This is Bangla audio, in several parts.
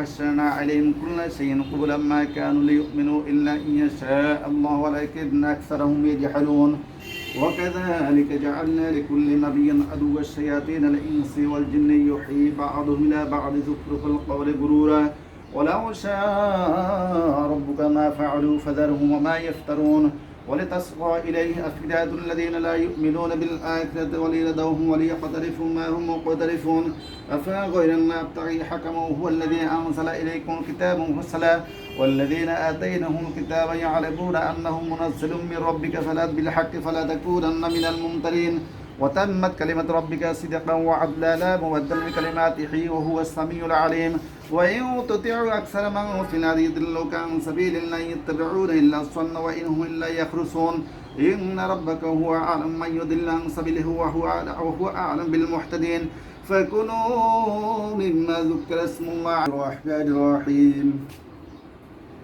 حسنا عليهم كل شيء قبلا ما كانوا ليؤمنوا إلا إن يشاء الله ولكن أكثرهم يجحدون. وكذلك جعلنا لكل نبي عدو الشياطين الإنس والجن يحيي بعضهم إلى بعض زخرف القول غرورا. ولو شاء ربك ما فعلوا فذرهم وما يفترون. ولتصغى إليه أفئدة الذين لا يؤمنون بالآخرة وليردوهم وليقترفوا ما هم مقترفون. أفغير الله أبتغي حكما هو الذي أنزل إليكم كتابا مفصلا والذين آتيناهم الكتاب يعلمون أنه منزل من ربك. فلا بالحق فلا تكونن من الممترين. وتمت كلمة ربك صدقا وعدلا لا مبدل لكلماته وهو السميع العليم. وإن تطيعوا أكثر من في الأرض يضلوك عن سبيل الله يتبعون إلا الظن وإن هم إلا يخرصون. إن ربك هو أعلم من يضل عن سبيله وهو وهو أعلم بالمهتدين. فكلوا مما ذكر اسم الله. الرحمن الرحيم.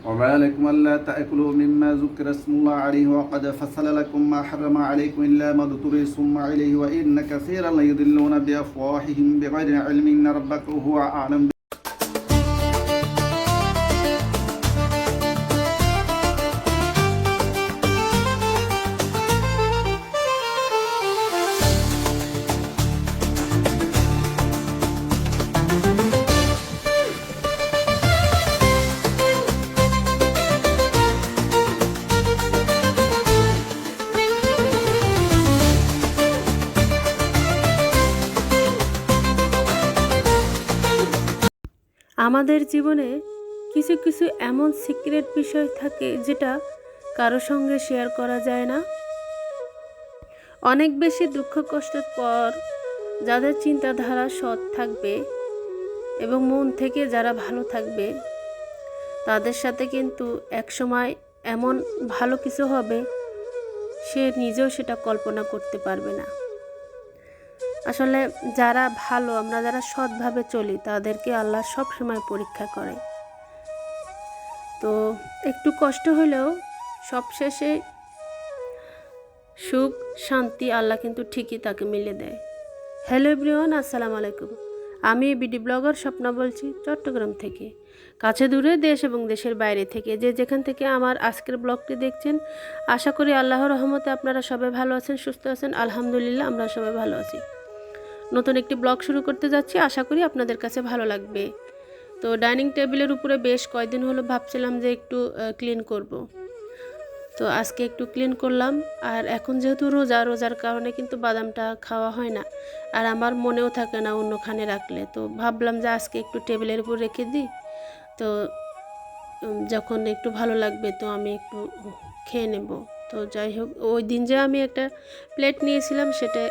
وما لكم ألا تأكلوا مما ذكر اسم الله عليه وقد فصل لكم ما حرم عليكم إلا ما ثم عليه وإن كثيرا ليضلون بأفواههم بغير علم إن ربك هو أعلم আমাদের জীবনে কিছু কিছু এমন সিক্রেট বিষয় থাকে যেটা কারও সঙ্গে শেয়ার করা যায় না। অনেক বেশি দুঃখ কষ্টের পর যাদের চিন্তাধারা সৎ থাকবে এবং মন থেকে যারা ভালো থাকবে, তাদের সাথে কিন্তু একসময় এমন ভালো কিছু হবে, সে নিজেও সেটা কল্পনা করতে পারবে না। আসলে যারা ভালো, আমরা যারা সৎভাবে চলি, তাদেরকে আল্লাহ সব সময় পরীক্ষা করে। তো একটু কষ্ট হলেও সবশেষে সুখ, শান্তি আল্লাহ কিন্তু ঠিকই তাকে মিলে দেয়। হ্যালো এভরিওয়ান, আসসালামু আলাইকুম। আমি বিডি ব্লগার স্বপ্না বলছি, চট্টগ্রাম থেকে। কাছে দূরে দেশ এবং দেশের বাইরে থেকে যে যেখান থেকে আমার আজকের ব্লগটি দেখছেন, আশা করি আল্লাহর রহমতে আপনারা সবাই ভালো আছেন, সুস্থ আছেন। আলহামদুলিল্লাহ, আমরা সবাই ভালো আছি। নতুন একটি ব্লগ শুরু করতে যাচ্ছি, আশা করি আপনাদের কাছে ভালো লাগবে। তো ডাইনিং টেবিলের উপরে বেশ কয়দিন হলো ভাবছিলাম যে একটু ক্লিন করব। তো আজকে একটু ক্লিন করলাম, আর এখন যেহেতু রোজা, রোজার কারণে কিন্তু বাদামটা খাওয়া হয় না, আর আমার মনেও থাকে না অন্যখানে রাখলে। তো ভাবলাম যে আজকে একটু টেবিলের উপর রেখে দিই। তো যখন একটু ভালো লাগবে তো আমি একটু খেয়ে নেব। তো যাই হোক, ওই দিন যে আমি একটা প্লেট নিয়েছিলাম সেটা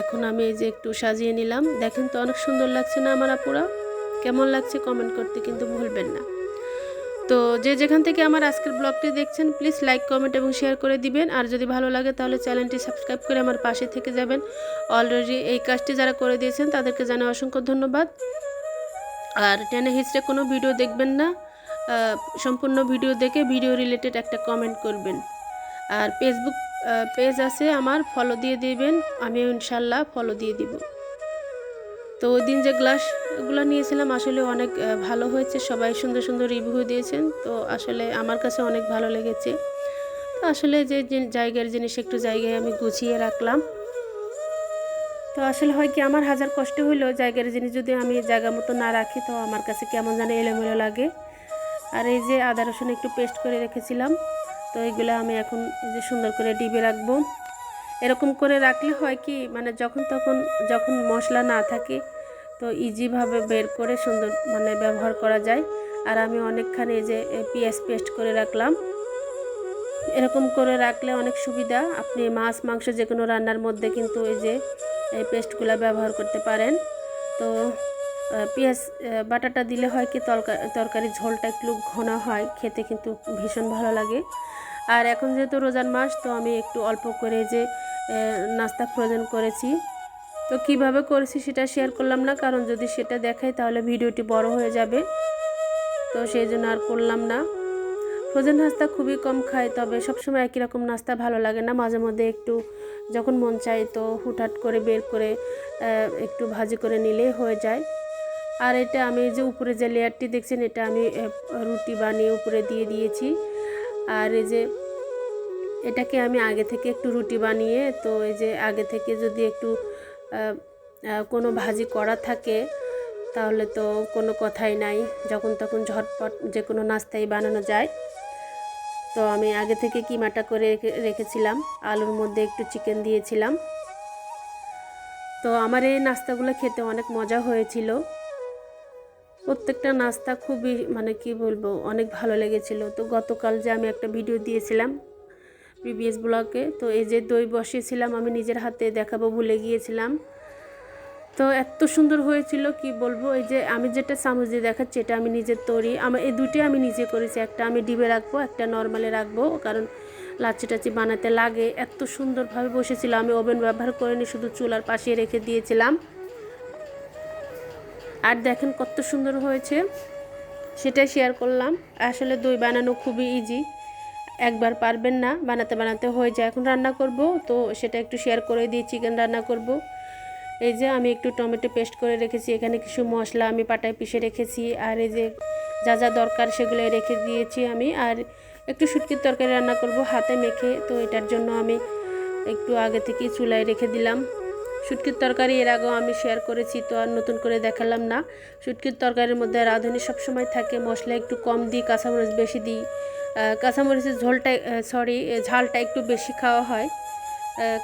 এখন আমি এই যে একটু সাজিয়ে নিলাম। দেখেন তো অনেক সুন্দর লাগছে না আমার আপুরা? কেমন লাগছে কমেন্ট করতে কিন্তু ভুলবেন না। তো যে যেখান থেকে আমার আজকের ব্লগটি দেখছেন প্লিজ লাইক কমেন্ট এবং শেয়ার করে দিবেন। আর যদি ভালো লাগে তাহলে চ্যানেলটি সাবস্ক্রাইব করে আমার পাশে থেকে যাবেন। অলরেডি এই কাজটি যারা করে দিয়েছেন, তাদেরকে জানাই অসংখ্য ধন্যবাদ। আর টেনে হিস্ট্রে কোনো ভিডিও দেখবেন না। সম্পূর্ণ ভিডিও দেখে ভিডিও রিলেটেড একটা কমেন্ট করবেন। আর ফেসবুক পেজ আছে আমার ফলো দিয়ে দিবেন, আমি ইনশাল্লাহ ফলো দিয়ে দিব। তো ওই দিন যে গ্লাসগুলো নিয়েছিলাম, আসলে অনেক ভালো হয়েছে, সবাই সুন্দর সুন্দর রিভিউ দিয়েছেন, তো আসলে আমার কাছে অনেক ভালো লেগেছে। তো আসলে যে জায়গার জিনিস একটু জায়গায় আমি গুছিয়ে রাখলাম। তো আসলে হয় কি, আমার হাজার কষ্ট হইলেও জায়গার জিনিস যদি আমি জায়গা মতো না রাখি, তো আমার কাছে কেমন জানি এলোমেলো লাগে। আর এই যে আদা রসুন একটু পেস্ট করে রেখেছিলাম তো এইগুলো আমি এখন যে সুন্দর করে ডিবে রাখব। এরকম করে রাখলে হয় কি মানে যখন তখন যখন মশলা না থাকে, তো ইজিভাবে বের করে সুন্দর মানে ব্যবহার করা যায়। আর আমি অনেকখানি যে পেঁয়াজ পেস্ট করে রাখলাম। এরকম করে রাখলে অনেক সুবিধা। আপনি মাছ, মাংস যে কোনো রান্নার মধ্যে কিন্তু এই যে এই পেস্টগুলো ব্যবহার করতে পারেন। তো পেঁয়াজ বাটাটা দিলে হয় কি তরকারি তরকারির ঝোলটা একটু ঘন হয়, খেতে কিন্তু ভীষণ ভালো লাগে। আর এখন যেহেতু রোজার মাস, তো আমি একটু অল্প করে যে নাস্তা ফ্রোজেন করেছি। তো কীভাবে করেছি সেটা শেয়ার করলাম না, কারণ যদি সেটা দেখাই তাহলে ভিডিওটি বড় হয়ে যাবে। তো সেই জন্য আর করলাম না। ফ্রোজেন নাস্তা খুবই কম খাই, তবে সবসময় একই রকম নাস্তা ভালো লাগে না। মাঝে মধ্যে একটু যখন মন চায় তো হুটহাট করে বের করে একটু ভাজি করে নিলেই হয়ে যায়। আর এটা আমি যে উপরে যে লেয়ারটি দেখছেন, এটা আমি রুটি বানিয়ে উপরে দিয়ে দিয়েছি। আর এই যে এটাকে আমি আগে থেকে একটু রুটি বানিয়ে, তো এই যে আগে থেকে যদি একটু কোনো ভাজি করা থাকে, তাহলে তো কোনো কথাই নাই। যখন তখন ঝটপট যে কোনো নাস্তাই বানানো যায়। তো আমি আগে থেকে কিমাটা করে রেখে, রেখেছিলাম। আলুর মধ্যে একটু চিকেন দিয়েছিলাম। তো আমার এই নাস্তাগুলো খেতে অনেক মজা হয়েছিল। প্রত্যেকটা নাস্তা খুবই মানে কি বলব, অনেক ভালো লেগেছিল। তো গতকাল যে আমি একটা ভিডিও দিয়েছিলাম প্রিভিয়াস ব্লগে, তো এই যে দই বসিয়েছিলাম, আমি নিজের হাতে দেখাবো ভুলে গিয়েছিলাম। তো এত সুন্দর হয়েছিল, কি বলব, এই যে আমি যেটা চামচ দিয়ে দেখাচ্ছি, এটা আমি নিজের তৈরি। আমার এই দুটি আমি নিজে করেছি, একটা আমি ডিবে রাখব, একটা নর্মালে রাখব, কারণ লাচি টাচি বানাতে লাগে। এত সুন্দরভাবে বসেছিল, আমি ওভেন ব্যবহার করিনি, শুধু চুলার পাশে রেখে দিয়েছিলাম। আর দেখেন কত সুন্দর হয়েছে। সেটাই শেয়ার করলাম। আসলে দই বানানো খুবই ইজি একবার পারবেন না, বানাতে বানাতে হয়ে যায়। এখন রান্না করব, তো সেটা একটু শেয়ার করে দিয়ে চিকেন রান্না করব। এই যে আমি একটু টমেটো পেস্ট করে রেখেছি, এখানে কিছু মশলা আমি পাটায় পিষে রেখেছি, আর এই যে যা যা দরকার সেগুলো রেখে দিয়েছি আমি। আর একটু শুটকির তরকারি রান্না করব, হাতে মেখে। তো এটার জন্য আমি একটু আগে থেকেই চুলায় রেখে দিলাম। শুটকির তরকারি এর আগেও আমি শেয়ার করেছি, তো আর নতুন করে দেখালাম না। শুটকির তরকারির মধ্যে রাঁধুনি সবসময় থাকে, মশলা একটু কম দিই, কাঁচামরিচ বেশি দিই। কাঁচামরিচের ঝোলটা সরি ঝালটা একটু বেশি খাওয়া হয়।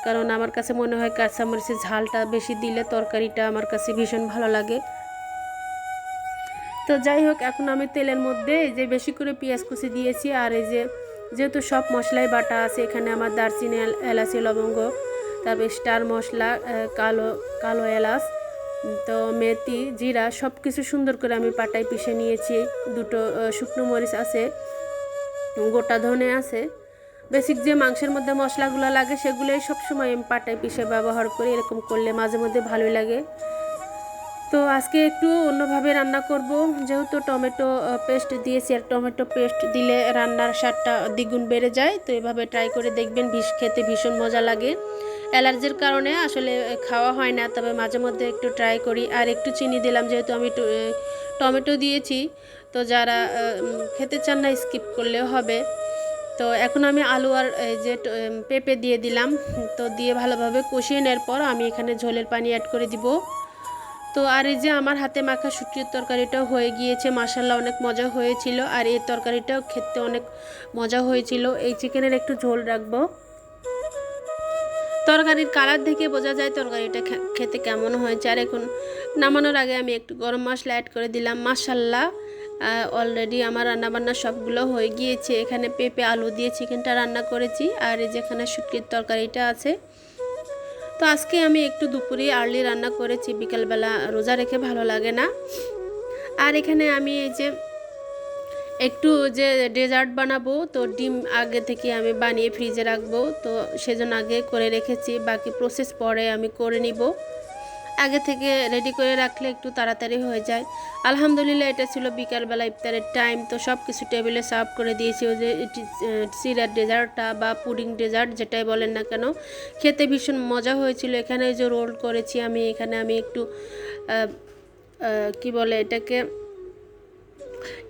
কারণ আমার কাছে মনে হয় কাঁচামরিচের ঝালটা বেশি দিলে তরকারিটা আমার কাছে ভীষণ ভালো লাগে। তো যাই হোক, এখন আমি তেলের মধ্যে এই যে বেশি করে পেঁয়াজ কুচি দিয়েছি, আর এই যে যেহেতু সব মশলাই বাটা আছে, এখানে আমার দারচিনি এলাচি, লবঙ্গ তারপরে স্টার মশলা কালো কালো এলাচ, তো মেথি, জিরা সব কিছু সুন্দর করে আমি পাটায় পিষে নিয়েছি। দুটো শুকনো মরিচ আছে, গোটা ধনে আছে। বেসিক যে মাংসের মধ্যে মশলাগুলো লাগে সেগুলোই সবসময় আমি পাটায় পিষে ব্যবহার করি, এরকম করলে মাঝে মধ্যে ভালোই লাগে। তো আজকে একটু অন্যভাবে রান্না করব, যেহেতু টমেটো পেস্ট দিয়েছি, আর টমেটো পেস্ট দিলে রান্নার স্বাদটা দ্বিগুণ বেড়ে যায়, তো এভাবে ট্রাই করে দেখবেন, বিষ খেতে ভীষণ মজা লাগে। অ্যালার্জির কারণে আসলে খাওয়া হয় না। তবে মাঝে মধ্যে একটু ট্রাই করি। আর একটু চিনি দিলাম, যেহেতু আমি টমেটো দিয়েছি। তো যারা খেতে চান না স্কিপ করলেও হবে। তো এখন আমি আলু আর যে পেঁপে দিয়ে দিলাম। তো দিয়ে ভালোভাবে কষিয়ে নেওয়ার পর আমি এখানে ঝোলের পানি অ্যাড করে দিব। তো আর এই যে আমার হাতে মাখা শুটকির তরকারিটাও হয়ে গিয়েছে মাসাল্লাহ অনেক মজা হয়েছিল। আর এই তরকারিটাও খেতে অনেক মজা হয়েছিল। এই চিকেনের একটু ঝোল রাখব। তরকারির কালার দেখে বোঝা যায় তরকারিটা খেতে কেমন হয়েছে। আর এখন নামানোর আগে আমি একটু গরম মশলা অ্যাড করে দিলাম। মাসাল্লাহ অলরেডি আমার রান্নাবান্না সবগুলো হয়ে গিয়েছে। এখানে পেঁপে, আলু দিয়ে চিকেনটা রান্না করেছি। আর এই যেখানে শুটকির তরকারিটা আছে। তো আজকে আমি একটু দুপুরে আর্লি রান্না করেছি। বিকালবেলা রোজা রেখে ভালো লাগে না। আর এখানে আমি এই যে একটু যে ডেজার্ট বানাবো, তো ডিম আগে থেকে আমি বানিয়ে ফ্রিজে রাখব, তো সেজন্য আগে করে রেখেছি, বাকি প্রসেস পরে আমি করে নিব। আগে থেকে রেডি করে রাখলে একটু তাড়াতাড়ি হয়ে যায়। আলহামদুলিল্লাহ, এটা ছিল বিকালবেলা ইফতারের টাইম তো সব কিছু টেবিলে সার্ভ করে দিয়েছি। ওই যে সিরার ডেজার্টটা বা পুডিং ডেজার্ট যেটাই বলেন না কেন, খেতে ভীষণ মজা হয়েছিল। এখানে যে রোল করেছি আমি, এখানে আমি একটু কি বলে এটাকে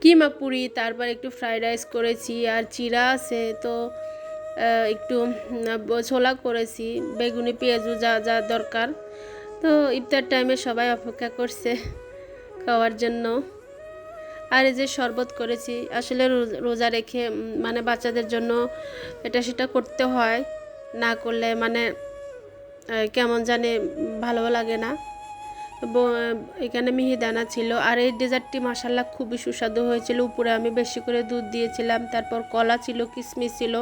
কিমা পুরি, তারপর একটু ফ্রাইড রাইস করেছি আর চিরা আছে, তো একটু ছোলা করেছি, বেগুনি, পেঁয়াজু যা যা দরকার। তো ইফতার টাইমে সবাই অপেক্ষা করছে খাওয়ার জন্য। আর এই যে শরবত করেছি, আসলে রোজ- রেখে মানে বাচ্চাদের জন্য এটা সেটা করতে হয়, না করলে মানে কেমন জানে ভালো লাগে না। এখানে মিহিদানা ছিল। আর এই ডেজার্টটি মাসাল্লাহ খুবই সুস্বাদু হয়েছিল। উপরে আমি বেশি করে দুধ দিয়েছিলাম। তারপর কলা ছিল কিশমিশ ছিল,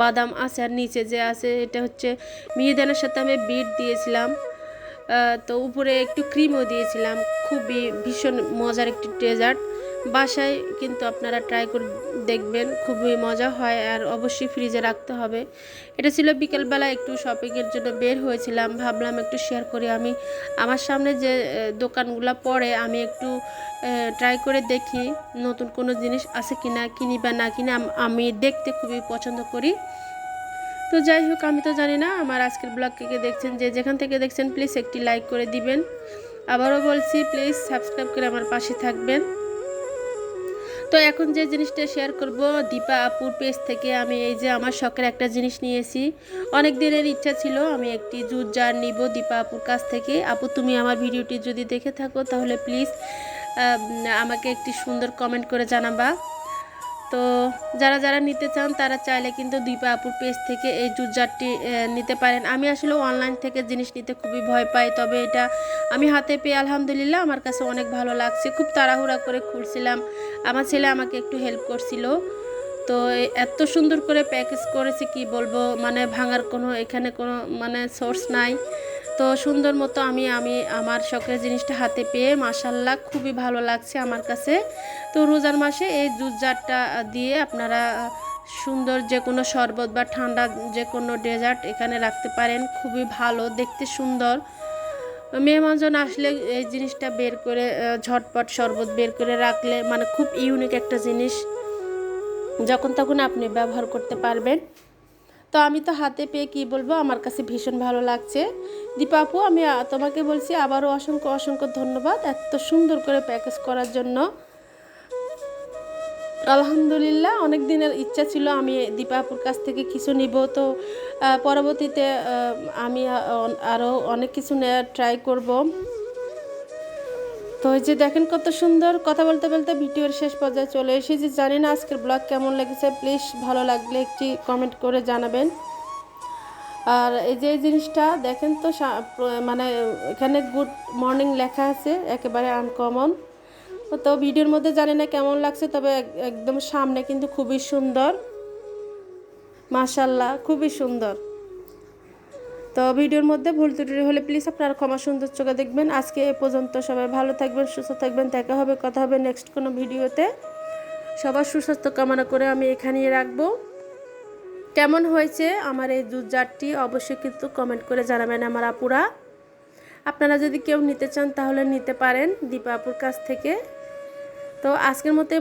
বাদাম আছে আর নিচে যে আছে, এটা হচ্ছে মিহিদানার সাথে আমি বিট দিয়েছিলাম। তো উপরে একটু ক্রিমও দিয়েছিলাম। খুবই ভীষণ মজার একটি ডেজার্ট। বাসায় কিন্তু আপনারা ট্রাই করে দেখবেন, খুবই মজা হয় আর অবশ্যই ফ্রিজে রাখতে হবে। এটা ছিল বিকেলবেলা একটু শপিংয়ের জন্য বের হয়েছিলাম, ভাবলাম একটু শেয়ার করি। আমি আমার সামনে যে দোকানগুলো পড়ে, আমি একটু ট্রাই করে দেখি নতুন কোনো জিনিস আছে কি না কিনি বা না কিনে, আমি দেখতে খুবই পছন্দ করি। তো যাই হোক, আমি তো জানি না, আমার আজকের ব্লগ কে কে দেখছেন, যে যেখান থেকে দেখছেন প্লিজ একটি লাইক করে দিবেন। আবারও বলছি প্লিজ সাবস্ক্রাইব করে আমার পাশে থাকবেন। তো এখন যে জিনিসটা শেয়ার করব, দীপা আপুর পেজ থেকে আমি এই যে আমার শখের একটা জিনিস নিয়েছি। অনেক দিনের ইচ্ছা ছিল আমি একটি জুট জার নিব দীপা আপুর কাছ থেকে। আপু, তুমি আমার ভিডিওটি যদি দেখে থাকো, তাহলে প্লিজ আমাকে একটি সুন্দর কমেন্ট করে জানাবা। তো যারা যারা নিতে চান তারা চাইলে কিন্তু দীপা আপুর পেজ থেকে এই জুট জারটি নিতে পারেন। আমি আসলে অনলাইন থেকে জিনিস নিতে খুবই ভয় পাই, তবে এটা আমি হাতে পেয়ে আলহামদুলিল্লাহ আমার কাছে অনেক ভালো লাগছে। খুব তাড়াহুড়া করে খুলছিলাম আমার ছেলে আমাকে একটু হেল্প করছিল। তো এত সুন্দর করে প্যাকেজ করেছে, কি বলব? মানে ভাঙার কোনো, এখানে কোনো মানে সোর্স নাই। তো সুন্দর মতো আমি আমি আমার শখের জিনিসটা হাতে পেয়ে মাসাল্লাহ খুবই ভালো লাগছে আমার কাছে। তো রোজার মাসে এই জুস দিয়ে আপনারা সুন্দর যে কোনো শরবত বা ঠান্ডা যে কোনো ডেজার্ট এখানে রাখতে পারেন, খুবই ভালো, দেখতে সুন্দর। মেহমানজন আসলে এই জিনিসটা বের করে ঝটপট শরবত বের করে রাখলে মানে খুব ইউনিক একটা জিনিস। যখন তখন আপনি ব্যবহার করতে পারবেন। তো আমি তো হাতে পেয়ে কি বলব? আমার কাছে ভীষণ ভালো লাগছে। দীপা আপু, আমি তোমাকে বলছি আবারও অসংখ্য অসংখ্য ধন্যবাদ এত সুন্দর করে প্যাকেজ করার জন্য। আলহামদুলিল্লাহ অনেক দিনের ইচ্ছা ছিল আমি দীপাপুর কাছ থেকে কিছু নিব। তো পরবর্তীতে আমি আরও অনেক কিছু নেওয়ার ট্রাই করব। তো এই যে দেখেন কত সুন্দর কথা বলতে বলতে ভিডিওর শেষ পর্যায়ে চলে এসেছি। জানি না আজকের ব্লগ কেমন লেগেছে। প্লিজ ভালো লাগলে একটি কমেন্ট করে জানাবেন। আর এই যে জিনিসটা দেখেন তো মানে এখানে গুড মর্নিং লেখা আছে, একেবারে আনকমন তো ভিডিওর মধ্যে জানি না কেমন লাগছে, তবে এক- একদম সামনে কিন্তু খুবই সুন্দর। মাশাল্লাহ খুবই সুন্দর। তো ভিডিওর মধ্যে ভুল ত্রুটি হলে প্লিজ আপনারা ক্ষমা সুন্দর চোখে দেখবেন। আজকে এ পর্যন্ত সবাই ভালো থাকবেন, সুস্থ থাকবেন। দেখা হবে, কথা হবে নেক্সট কোনো ভিডিওতে। সবার সুস্বাস্থ্য কামনা করে আমি এখানেই রাখব। কেমন হয়েছে আমার এই দুধ জারটি অবশ্যই কিন্তু কমেন্ট করে জানাবেন আমার আপুরা। আপনারা যদি কেউ নিতে চান তাহলে নিতে পারেন দীপা আপুর কাছ থেকে। তো আজকের মতো